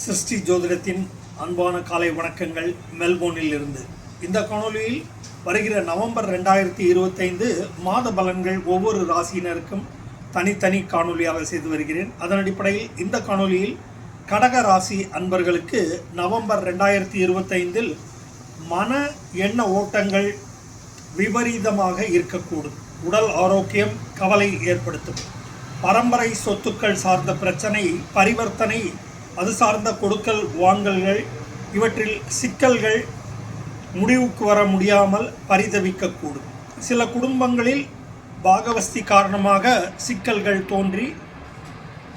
சிருஷ்டி ஜோதிடத்தின் அன்பான காலை வணக்கங்கள் மெல்போர்னில் இருந்து இந்த காணொலியில் வருகிற நவம்பர் ரெண்டாயிரத்தி இருபத்தைந்து மாத பலன்கள் ஒவ்வொரு ராசியினருக்கும் தனித்தனி காணொளியாக செய்து வருகிறேன். அதன் அடிப்படையில் இந்த காணொலியில் கடக ராசி அன்பர்களுக்கு நவம்பர் ரெண்டாயிரத்தி இருபத்தைந்தில் மன எண்ண ஓட்டங்கள் விபரீதமாக இருக்கக்கூடும். உடல் ஆரோக்கியம் கவலை ஏற்படுத்தும். பரம்பரை சொத்துக்கள் சார்ந்த பிரச்சனை பரிவர்த்தனை அது சார்ந்த கொடுக்கல் வாங்கல்கள் இவற்றில் சிக்கல்கள் முடிவுக்கு வர முடியாமல் பரிதவிக்கக்கூடும். சில குடும்பங்களில் பாகவஸ்தி காரணமாக சிக்கல்கள் தோன்றி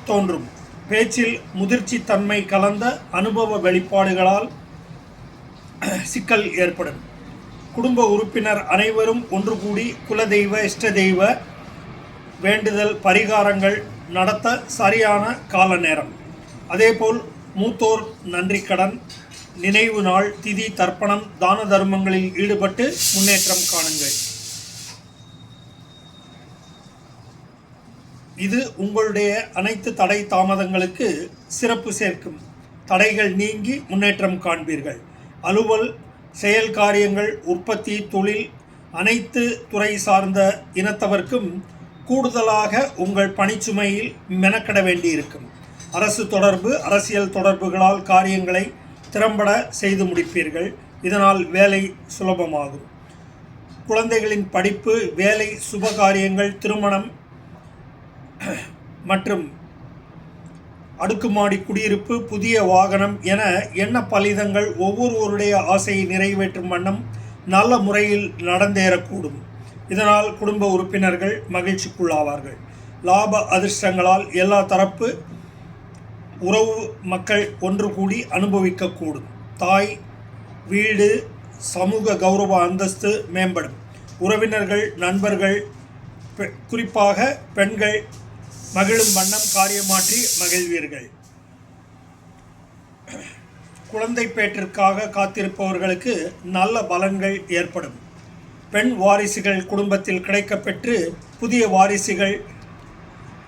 தோன்றும். பேச்சில் முதிர்ச்சி தன்மை கலந்த அனுபவ வெளிப்பாடுகளால் சிக்கல் ஏற்படும். குடும்ப உறுப்பினர் அனைவரும் ஒன்று கூடி குலதெய்வ இஷ்ட தெய்வ வேண்டுதல் பரிகாரங்கள் நடத்த சரியான கால நேரம் அதேபோல் மூத்தோர் நன்றி கடன் நினைவு நாள் திதி தர்ப்பணம் தான தர்மங்களில் ஈடுபட்டு முன்னேற்றம் காணுங்கள். இது உங்களுடைய அனைத்து தடை தாமதங்களுக்கு சிறப்பு சேர்க்கும். தடைகள் நீங்கி முன்னேற்றம் காண்பீர்கள். அலுவல் செயல் காரியங்கள் உற்பத்தி தொழில் அனைத்து துறை சார்ந்த இனத்தவர்க்கும் கூடுதலாக உங்கள் பணிச்சுமையில் மெனக்கட வேண்டியிருக்கும். அரசு தொடர்பு அரசியல் தொடர்புகளால் காரியங்களை திறம்பட செய்து முடிப்பீர்கள். இதனால் வேலை சுலபமாகும். குழந்தைகளின் படிப்பு வேலை சுப காரியங்கள் திருமணம் மற்றும் அடுக்குமாடி குடியிருப்பு புதிய வாகனம் என என்ன பலிதங்கள் ஒவ்வொருவருடைய ஆசையை நிறைவேற்றும் வண்ணம் நல்ல முறையில் நடந்தேறக்கூடும். இதனால் குடும்ப உறுப்பினர்கள் மகிழ்ச்சிக்குள்ளாவார்கள். லாப அதிர்ஷ்டங்களால் எல்லா தரப்பு உறவு மக்கள் ஒன்று கூடி அனுபவிக்கக்கூடும். தாய் வீடு சமூக கௌரவ அந்தஸ்து மேம்படும். உறவினர்கள் நண்பர்கள் பெ- குறிப்பாக பெண்கள் மகிழும் வண்ணம் காரியமாற்றி மகிழ்வீர்கள். குழந்தை பேற்றிற்காக காத்திருப்பவர்களுக்கு நல்ல பலன்கள் ஏற்படும். பெண் வாரிசுகள் குடும்பத்தில் கிடைக்கப்பெற்று புதிய வாரிசுகள்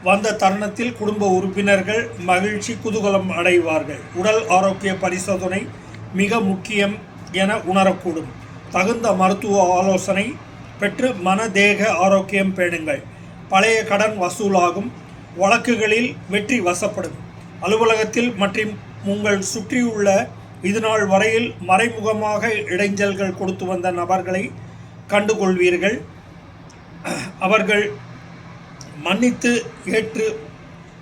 வந்த தருணத்தில் குடும்ப உறுப்பினர்கள் மகிழ்ச்சி குதூகலம் அடைவார்கள். உடல் ஆரோக்கிய பரிசோதனை மிக முக்கியம் என உணரக்கூடும். தகுந்த மருத்துவ ஆலோசனை பெற்று மன தேக ஆரோக்கியம் பேணுங்கள். பழைய கடன் வசூலாகும். வழக்குகளில் வெற்றி வசப்படும். அலுவலகத்தில் மற்றும் உங்கள் சுற்றியுள்ள இதுநாள் வரையில் மறைமுகமாக இடைஞ்சல்கள் கொடுத்து வந்த நபர்களை கண்டுகொள்வீர்கள். அவர்கள் மன்னித்து ஏற்று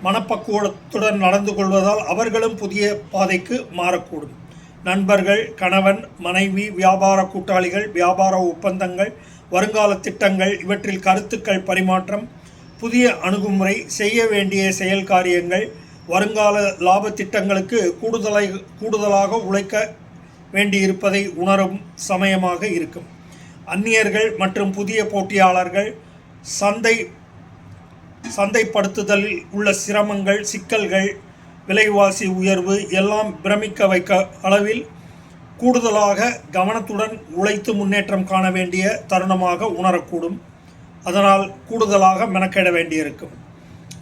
மனப்பக்குவத்துடன் நடந்து கொள்வதால் அவர்களும் புதிய பாதைக்கு மாறக்கூடும். நண்பர்கள் கணவன் மனைவி வியாபார கூட்டாளிகள் வியாபார ஒப்பந்தங்கள் வருங்கால திட்டங்கள் இவற்றில் கருத்துக்கள் பரிமாற்றம் புதிய அணுகுமுறை செய்ய வேண்டிய செயல் காரியங்கள் வருங்கால லாப திட்டங்களுக்கு கூடுதலை கூடுதலாக உழைக்க வேண்டியிருப்பதை உணரும் சமயமாக இருக்கும். அந்நியர்கள் மற்றும் புதிய போட்டியாளர்கள் சந்தை சந்தைப்படுத்துதலில் உள்ள சிரமங்கள் சிக்கல்கள் விலைவாசி உயர்வு எல்லாம் பிரமிக்க வைக்க அளவில் கூடுதலாக கவனத்துடன் உழைத்து முன்னேற்றம் காண வேண்டிய தருணமாக உணரக்கூடும். அதனால் கூடுதலாக மெனக்கெட வேண்டியிருக்கும்.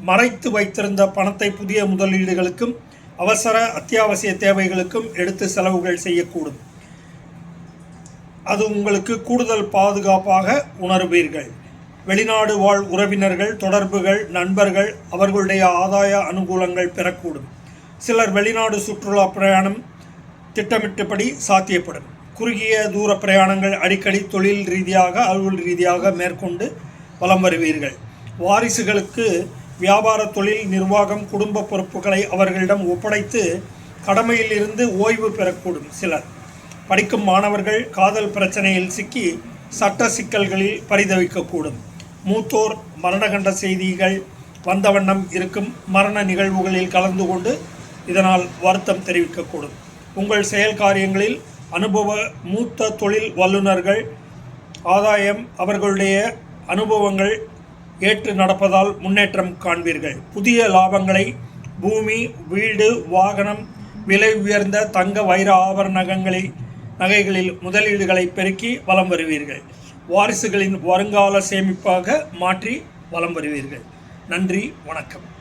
மறைத்து வைத்திருந்த பணத்தை புதிய முதலீடுகளுக்கும் அவசர அத்தியாவசிய தேவைகளுக்கும் எடுத்து செலவுகள் செய்யக்கூடும். அது உங்களுக்கு கூடுதல் பாதுகாப்பாக உணர்வீர்கள். வெளிநாடு வாழ் உறவினர்கள் தொடர்புகள் நண்பர்கள் அவர்களுடைய ஆதாய அனுகூலங்கள் பெறக்கூடும். சிலர் வெளிநாடு சுற்றுலா பிரயாணம் திட்டமிட்டபடி சாத்தியப்படும். குறுகிய தூர பிரயாணங்கள் அடிக்கடி தொழில் ரீதியாக அலுவல் ரீதியாக மேற்கொண்டு வலம் வருவீர்கள். வாரிசுகளுக்கு வியாபார தொழில் நிர்வாகம் குடும்ப பொறுப்புகளை அவர்களிடம் ஒப்படைத்து கடமையிலிருந்து ஓய்வு பெறக்கூடும் சிலர். படிக்கும் மாணவர்கள் காதல் பிரச்சனையில் சிக்கி சட்ட சிக்கல்களில் பரிதவிக்கக்கூடும். மூத்தோர் மரணகண்ட செய்திகள் வந்த வண்ணம் இருக்கும் மரண நிகழ்வுகளில் கலந்து கொண்டு இதனால் வருத்தம் தெரிவிக்கக்கூடும். உங்கள் செயல் காரியங்களில் அனுபவ மூத்த தொழில் வல்லுநர்கள் ஆதாயம் அவர்களுடைய அனுபவங்கள் ஏற்று நடப்பதால் முன்னேற்றம் காண்பீர்கள். புதிய லாபங்களை பூமி வீடு வாகனம் விலை உயர்ந்த தங்க வைர ஆபரணங்களை நகைகளில் முதலீடுகளை பெருக்கி வலம் வருவீர்கள். வாரிசுகளின் வருங்கால சேமிப்பாக மாற்றி வலம் வருவீர்கள். நன்றி வணக்கம்.